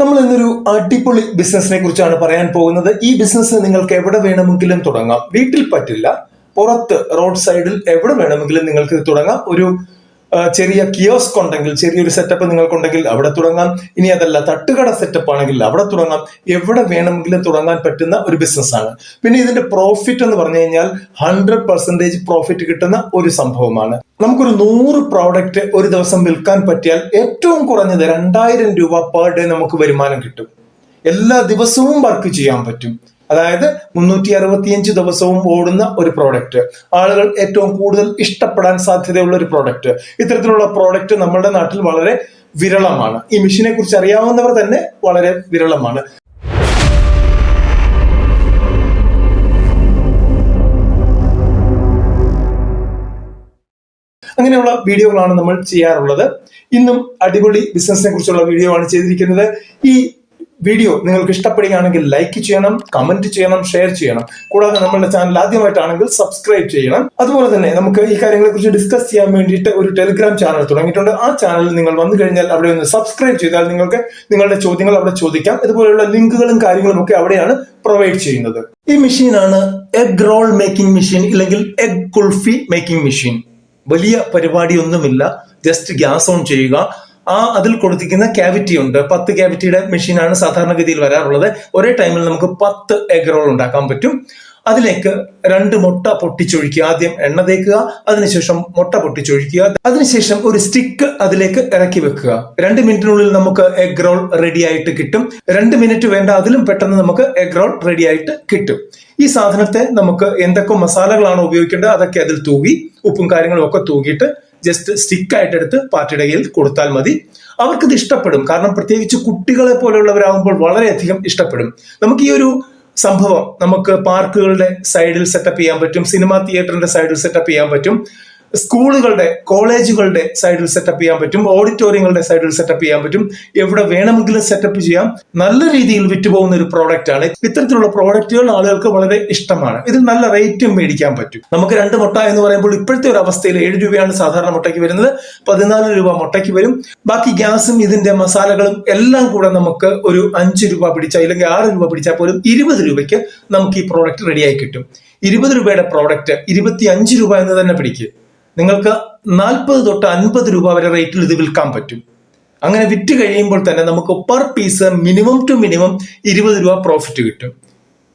നമ്മൾ ഇന്നൊരു അടിപൊളി ബിസിനസിനെ കുറിച്ചാണ് പറയാൻ പോകുന്നത്. ഈ ബിസിനസ് നിങ്ങൾക്ക് എവിടെ വേണമെങ്കിലും തുടങ്ങാം. വീട്ടിൽ പറ്റില്ല. പുറത്ത് റോഡ് സൈഡിൽ എവിടെ വേണമെങ്കിലും നിങ്ങൾക്ക് തുടങ്ങാം. ഒരു ചെറിയ കിയോസ്ക് ഉണ്ടെങ്കിൽ ചെറിയൊരു സെറ്റപ്പ് നിങ്ങൾക്കുണ്ടെങ്കിൽ അവിടെ തുടങ്ങാം. ഇനി അതല്ല തട്ടുകട സെറ്റപ്പ് ആണെങ്കിൽ അവിടെ തുടങ്ങാം. എവിടെ വേണമെങ്കിലും തുടങ്ങാൻ പറ്റുന്ന ഒരു ബിസിനസ് ആണ്. പിന്നെ ഇതിന്റെ പ്രോഫിറ്റ് എന്ന് പറഞ്ഞു കഴിഞ്ഞാൽ ഹൺഡ്രഡ് പെർസെന്റേജ് പ്രോഫിറ്റ് കിട്ടുന്ന ഒരു സംഭവമാണ്. നമുക്കൊരു നൂറ് പ്രോഡക്റ്റ് ഒരു ദിവസം വിൽക്കാൻ പറ്റിയാൽ ഏറ്റവും കുറഞ്ഞത് രണ്ടായിരം രൂപ പെർ ഡേ നമുക്ക് വരുമാനം കിട്ടും. എല്ലാ ദിവസവും വർക്ക് ചെയ്യാൻ പറ്റും. അതായത് മുന്നൂറ്റി അറുപത്തിയഞ്ച് ദിവസവും ഓടുന്ന ഒരു പ്രോഡക്റ്റ് ആളുകൾ ഏറ്റവും കൂടുതൽ ഇഷ്ടപ്പെടാൻ സാധ്യതയുള്ള ഒരു പ്രോഡക്റ്റ് ഇത്തരത്തിലുള്ള പ്രോഡക്റ്റ് നമ്മുടെ നാട്ടിൽ വളരെ വിരളമാണ്. ഈ മെഷീനെ കുറിച്ച് അറിയാവുന്നവർ തന്നെ വളരെ വിരളമാണ്. അങ്ങനെയുള്ള വീഡിയോകളാണ് നമ്മൾ ചെയ്യാറുള്ളത്. ഇന്നും അടിപൊളി ബിസിനസിനെ കുറിച്ചുള്ള വീഡിയോ ആണ് ചെയ്തിരിക്കുന്നത്. ഈ വീഡിയോ നിങ്ങൾക്ക് ഇഷ്ടപ്പെടുകയാണെങ്കിൽ ലൈക്ക് ചെയ്യണം കമന്റ് ചെയ്യണം ഷെയർ ചെയ്യണം. കൂടാതെ നമ്മുടെ ചാനൽ ആദ്യമായിട്ടാണെങ്കിൽ സബ്സ്ക്രൈബ് ചെയ്യണം. അതുപോലെ തന്നെ നമുക്ക് ഈ കാര്യങ്ങളെ കുറിച്ച് ഡിസ്കസ് ചെയ്യാൻ വേണ്ടിയിട്ട് ഒരു ടെലിഗ്രാം ചാനൽ തുടങ്ങിയിട്ടുണ്ട്. ആ ചാനലിൽ നിങ്ങൾ വന്നു കഴിഞ്ഞാൽ അവിടെ ഒന്ന് സബ്സ്ക്രൈബ് ചെയ്താൽ നിങ്ങൾക്ക് നിങ്ങളുടെ ചോദ്യങ്ങൾ അവിടെ ചോദിക്കാം. ഇതുപോലെയുള്ള ലിങ്കുകളും കാര്യങ്ങളും ഒക്കെ അവിടെയാണ് പ്രൊവൈഡ് ചെയ്യുന്നത്. ഈ മെഷീനാണ് എഗ് റോൾ മേക്കിംഗ് മെഷീൻ ഇല്ലെങ്കിൽ എഗ് കുൾഫി മേക്കിംഗ് മെഷീൻ വലിയ പരിപാടിയൊന്നുമില്ല. ജസ്റ്റ് ഗ്യാസ് ഓൺ ചെയ്യുക. ആ അതിൽ കൊടുത്തിരിക്കുന്ന ക്യാവിറ്റി ഉണ്ട്. പത്ത് ക്യാവിറ്റിയുടെ മെഷീനാണ് സാധാരണഗതിയിൽ വരാറുള്ളത്. ഒരേ ടൈമിൽ നമുക്ക് പത്ത് എഗ് റോൾ ഉണ്ടാക്കാൻ പറ്റും. അതിലേക്ക് രണ്ട് മുട്ട പൊട്ടിച്ചൊഴിക്കുക. ആദ്യം എണ്ണ തേക്കുക. അതിനുശേഷം മുട്ട പൊട്ടിച്ചൊഴിക്കുക. അതിനുശേഷം ഒരു സ്റ്റിക്ക് അതിലേക്ക് ഇറക്കി വെക്കുക. രണ്ട് മിനിറ്റിനുള്ളിൽ നമുക്ക് എഗ് റോൾ റെഡി ആയിട്ട് കിട്ടും. രണ്ട് മിനിറ്റ് വേണ്ട അതിലും പെട്ടെന്ന് നമുക്ക് എഗ് റോൾ റെഡി ആയിട്ട് കിട്ടും. ഈ സാധനത്തെ നമുക്ക് എന്തൊക്കെ മസാലകളാണ് ഉപയോഗിക്കേണ്ടത്? അതൊക്കെ അതിൽ തൂകി ഉപ്പും കാര്യങ്ങളും ഒക്കെ തൂകിയിട്ട് ജസ്റ്റ് സ്റ്റിക്ക് ആയിട്ട് എടുത്ത് പാർട്ടിയുടെ കയ്യിൽ കൊടുത്താൽ മതി. അവർക്കിത് ഇഷ്ടപ്പെടും. കാരണം പ്രത്യേകിച്ച് കുട്ടികളെ പോലെയുള്ളവരാകുമ്പോൾ വളരെയധികം ഇഷ്ടപ്പെടും. നമുക്ക് ഈ ഒരു സംഭവം നമുക്ക് പാർക്കുകളുടെ സൈഡിൽ സെറ്റപ്പ് ചെയ്യാൻ പറ്റും. സിനിമാ തിയേറ്ററിന്റെ സൈഡിൽ സെറ്റപ്പ് ചെയ്യാൻ പറ്റും. സ്കൂളുകളുടെ കോളേജുകളുടെ സൈഡിൽ സെറ്റപ്പ് ചെയ്യാൻ പറ്റും. ഓഡിറ്റോറിയങ്ങളുടെ സൈഡിൽ സെറ്റപ്പ് ചെയ്യാൻ പറ്റും. എവിടെ വേണമെങ്കിലും സെറ്റപ്പ് ചെയ്യാം. നല്ല രീതിയിൽ വിറ്റുപോകുന്ന ഒരു പ്രോഡക്റ്റ് ആണ്. ഇത്തരത്തിലുള്ള പ്രോഡക്റ്റുകൾ ആളുകൾക്ക് വളരെ ഇഷ്ടമാണ്. ഇതിൽ നല്ല റേറ്റും മേടിക്കാൻ പറ്റും. നമുക്ക് രണ്ട് മുട്ട എന്ന് പറയുമ്പോൾ ഇപ്പോഴത്തെ ഒരു അവസ്ഥയിൽ ഏഴ് രൂപയാണ് സാധാരണ മുട്ടയ്ക്ക് വരുന്നത്. പതിനാല് രൂപ മുട്ടയ്ക്ക് വരും. ബാക്കി ഗ്യാസും ഇതിന്റെ മസാലകളും എല്ലാം കൂടെ നമുക്ക് ഒരു അഞ്ച് രൂപ പിടിച്ചാൽ അല്ലെങ്കിൽ ആറ് രൂപ പിടിച്ചാൽ പോലും ഇരുപത് രൂപയ്ക്ക് നമുക്ക് ഈ പ്രോഡക്റ്റ് റെഡിയായി കിട്ടും. ഇരുപത് രൂപയുടെ പ്രോഡക്റ്റ് ഇരുപത്തി അഞ്ച് രൂപ എന്ന് തന്നെ പിടിക്കുക നിങ്ങൾക്ക് നാൽപ്പത് തൊട്ട് അൻപത് രൂപ വരെ റേറ്റിൽ ഇത് വിൽക്കാൻ പറ്റും. അങ്ങനെ വിറ്റ് കഴിയുമ്പോൾ തന്നെ നമുക്ക് per piece minimum two minimum ഇരുപത് രൂപ പ്രോഫിറ്റ് കിട്ടും.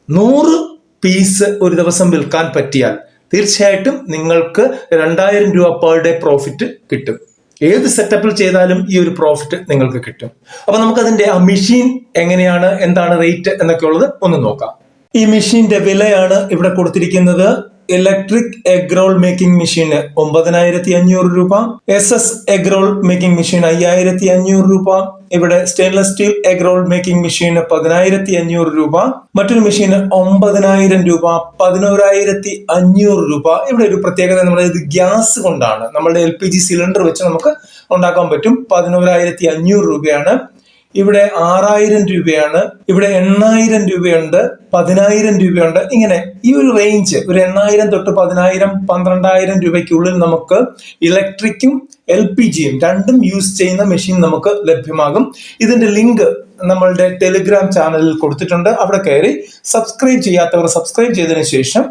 നൂറ് പീസ് ഒരു ദിവസം വിൽക്കാൻ പറ്റിയാൽ തീർച്ചയായിട്ടും നിങ്ങൾക്ക് രണ്ടായിരം രൂപ പെർ ഡേ പ്രോഫിറ്റ് കിട്ടും. ഏത് സെറ്റപ്പിൽ ചെയ്താലും ഈ ഒരു പ്രോഫിറ്റ് നിങ്ങൾക്ക് കിട്ടും. അപ്പൊ നമുക്കതിന്റെ ആ മെഷീൻ എങ്ങനെയാണ് എന്താണ് റേറ്റ് എന്നൊക്കെ ഉള്ളത് ഒന്ന് നോക്കാം. ഈ മെഷീന്റെ വിലയാണ് ഇവിടെ കൊടുത്തിരിക്കുന്നത് ഇലക്ട്രിക് എഗ് റോൾ മേക്കിംഗ് മെഷീന് ഒമ്പതിനായിരത്തി അഞ്ഞൂറ് രൂപ S S egg roll making machine അയ്യായിരത്തി അഞ്ഞൂറ് രൂപ ഇവിടെ stainless steel egg roll making മെഷീന് പതിനായിരത്തി അഞ്ഞൂറ് രൂപ മറ്റൊരു മെഷീന് ഒമ്പതിനായിരം രൂപ പതിനോരായിരത്തി അഞ്ഞൂറ് രൂപ. ഇവിടെ ഒരു പ്രത്യേകത നമ്മുടെ ഇത് ഗ്യാസ് കൊണ്ടാണ്. നമ്മുടെ എൽ പി ജി സിലിണ്ടർ വെച്ച് നമുക്ക് ഉണ്ടാക്കാൻ പറ്റും. പതിനോരായിരത്തി അഞ്ഞൂറ് രൂപയാണ്. ഇവിടെ ആറായിരം രൂപയാണ് ഇവിടെ എണ്ണായിരം രൂപയുണ്ട് പതിനായിരം രൂപയുണ്ട്. ഇങ്ങനെ ഈ ഒരു റേഞ്ച് ഒരു എണ്ണായിരം തൊട്ട് പതിനായിരം പന്ത്രണ്ടായിരം രൂപയ്ക്കുള്ളിൽ നമുക്ക് ഇലക്ട്രിക്കും എൽ പി ജിയും രണ്ടും യൂസ് ചെയ്യുന്ന മെഷീൻ നമുക്ക് ലഭ്യമാകും. ഇതിന്റെ ലിങ്ക് നമ്മളുടെ ടെലിഗ്രാം ചാനലിൽ കൊടുത്തിട്ടുണ്ട്. അവിടെ കയറി സബ്സ്ക്രൈബ് ചെയ്യാത്തവർ സബ്സ്ക്രൈബ് ചെയ്തതിനു ശേഷം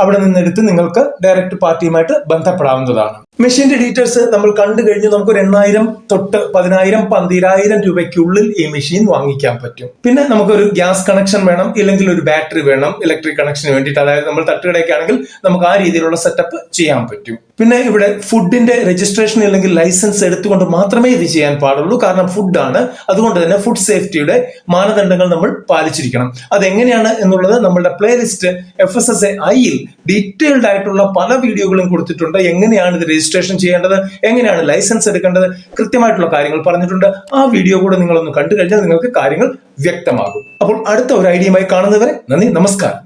അവിടെ നിന്നെടുത്ത് നിങ്ങൾക്ക് ഡയറക്റ്റ് പാർട്ടിയുമായിട്ട് ബന്ധപ്പെടാവുന്നതാണ്. മെഷീന്റെ ഡീറ്റെയിൽസ് നമ്മൾ കണ്ടു കഴിഞ്ഞു. നമുക്ക് ഒരു എണ്ണായിരം തൊട്ട് പതിനായിരം പന്തിരായിരം രൂപയ്ക്കുള്ളിൽ ഈ മെഷീൻ വാങ്ങിക്കാൻ പറ്റും. പിന്നെ നമുക്കൊരു ഗ്യാസ് കണക്ഷൻ വേണം ഇല്ലെങ്കിൽ ഒരു ബാറ്ററി വേണം ഇലക്ട്രിക് കണക്ഷന് വേണ്ടിയിട്ട്. അതായത് നമ്മൾ തട്ടുകടയൊക്കെ ആണെങ്കിൽ നമുക്ക് ആ രീതിയിലുള്ള സെറ്റപ്പ് ചെയ്യാൻ പറ്റും. പിന്നെ ഇവിടെ ഫുഡിന്റെ രജിസ്ട്രേഷൻ അല്ലെങ്കിൽ ലൈസൻസ് എടുത്തുകൊണ്ട് മാത്രമേ ഇത് ചെയ്യാൻ പാടുള്ളൂ. കാരണം ഫുഡാണ് അതുകൊണ്ട് തന്നെ ഫുഡ് സേഫ്റ്റിയുടെ മാനദണ്ഡങ്ങൾ നമ്മൾ പാലിച്ചിരിക്കണം. അതെങ്ങനെയാണ് എന്നുള്ളത് നമ്മളുടെ playlist F S S A ഐയിൽ ഡീറ്റെയിൽഡ് ആയിട്ടുള്ള പല വീഡിയോകളും കൊടുത്തിട്ടുണ്ട്. എങ്ങനെയാണ് ഇത് രജിസ്ട്രേഷൻ ചെയ്യേണ്ടത്? എങ്ങനെയാണ് ലൈസൻസ് എടുക്കേണ്ടത്? കൃത്യമായിട്ടുള്ള കാര്യങ്ങൾ പറഞ്ഞിട്ടുണ്ട്. ആ വീഡിയോ കൂടെ നിങ്ങളൊന്ന് കണ്ടു കഴിഞ്ഞാൽ നിങ്ങൾക്ക് കാര്യങ്ങൾ വ്യക്തമാകും. അപ്പോൾ അടുത്ത ഒരു ഐഡിയയുമായി കാണുന്നവരെ നന്ദി നമസ്കാരം.